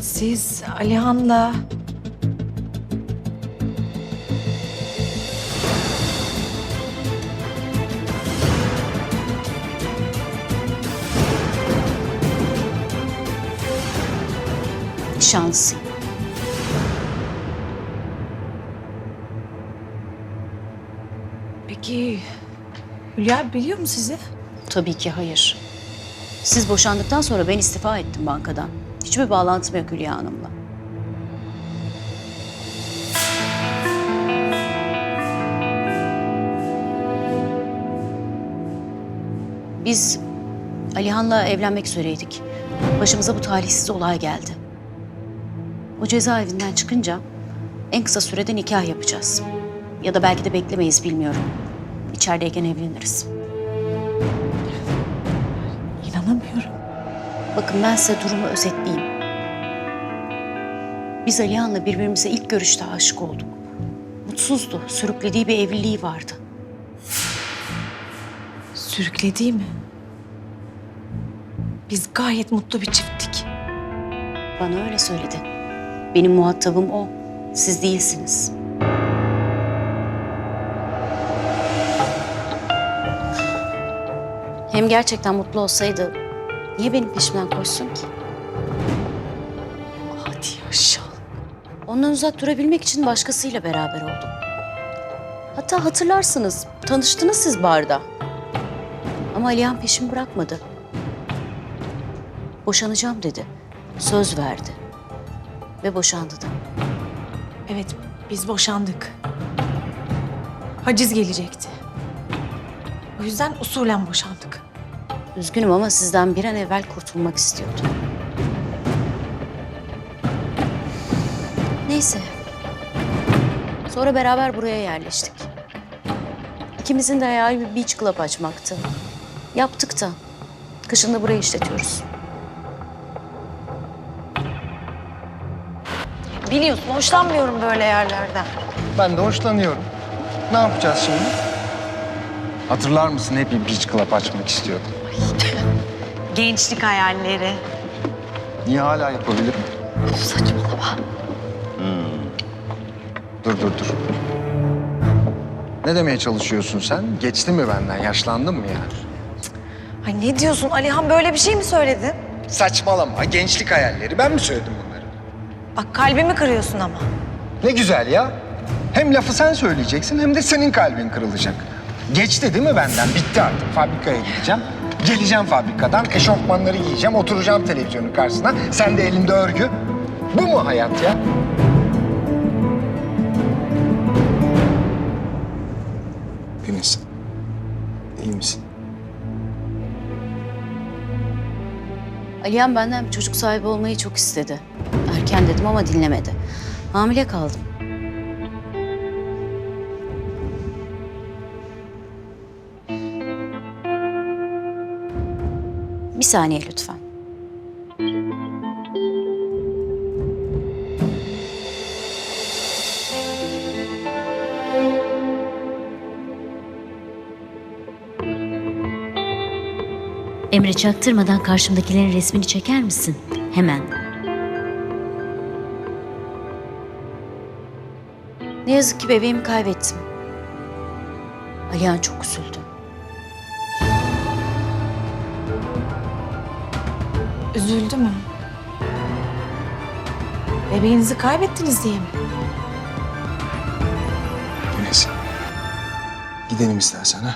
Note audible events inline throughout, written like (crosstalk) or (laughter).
siz Alihan'la... Şanslıyım. Peki Hülya biliyor mu sizi? Tabii ki hayır. Siz boşandıktan sonra ben istifa ettim bankadan. Hiçbir bağlantım yok Hülya Hanım'la. Biz Alihan'la evlenmek üzereydik. Başımıza bu talihsiz olay geldi. O cezaevinden çıkınca en kısa sürede nikah yapacağız. Ya da belki de beklemeyiz bilmiyorum. İçerideyken evleniriz. Bakın ben size durumu özetleyeyim. Biz Alihan'la birbirimize ilk görüşte aşık olduk. Mutsuzdu, sürüklediği bir evliliği vardı. Sürüklediği mi? Biz gayet mutlu bir çifttik. Bana öyle söyledi. Benim muhatabım o, siz değilsiniz. Hem gerçekten mutlu olsaydı niye benim peşimden koşsun ki? Hadi yaşa. Ondan uzak durabilmek için başkasıyla beraber oldum. Hatta hatırlarsınız, tanıştınız siz barda. Ama Alihan peşimi bırakmadı. Boşanacağım dedi. Söz verdi. Ve boşandı da. Evet biz boşandık. Haciz gelecekti. O yüzden usulen boşandık. Üzgünüm ama sizden bir an evvel kurtulmak istiyordum. Neyse. Sonra beraber buraya yerleştik. İkimizin de hayali bir beach club açmaktı. Yaptık da. Kışın da burayı işletiyoruz. Biliyorsun hoşlanmıyorum böyle yerlerden. Ben de hoşlanıyorum. Ne yapacağız şimdi? Hatırlar mısın hep bir beach club açmak istiyordum. (laughs) Gençlik hayalleri. Niye hala yapabilirim? Saçmalama. Dur dur dur. Ne demeye çalışıyorsun sen? Geçti mi benden? Yaşlandın mı yani? Ay ne diyorsun Alihan böyle bir şey mi söyledin? Saçmalama. Gençlik hayalleri. Ben mi söyledim bunları? Bak kalbimi kırıyorsun ama. Ne güzel ya. Hem lafı sen söyleyeceksin hem de senin kalbin kırılacak. Geçti değil mi benden? Bitti artık. Fabrikaya gideceğim. Geleceğim fabrikadan, eşofmanları giyeceğim, oturacağım televizyonun karşısına. Sen de elinde örgü. Bu mu hayat ya? Deniz, iyi misin? Alihan benden bir çocuk sahibi olmayı çok istedi. Erken dedim ama dinlemedi. Hamile kaldım. Bir saniye lütfen. Emre çaktırmadan karşımdakilerin resmini çeker misin? Hemen. Ne yazık ki bebeğimi kaybettim. Alihan çok üzüldü. Üzüldü mü? Bebeğinizi kaybettiniz diye mi? Deniz, gidelim istersen ha.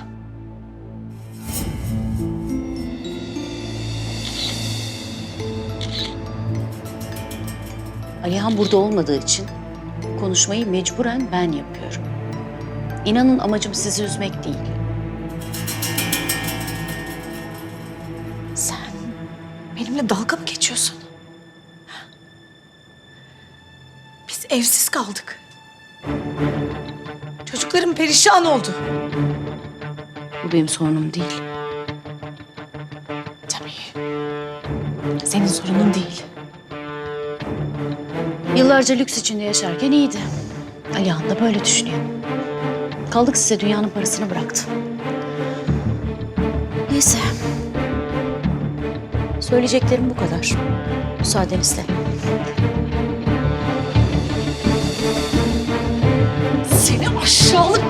Alihan burada olmadığı için konuşmayı mecburen ben yapıyorum. İnanın amacım sizi üzmek değil. Sen benimle dalga mı geçiyorsun? Biz evsiz kaldık. Çocuklarım perişan oldu. Bu benim sorunum değil. Tabii. Senin sorunun değil. Yıllarca lüks içinde yaşarken iyiydi. Alihan da böyle düşünüyor. Kaldık size dünyanın parasını bıraktı. Neyse. Söyleyeceklerim bu kadar. Müsaadenizle. Seni aşağılık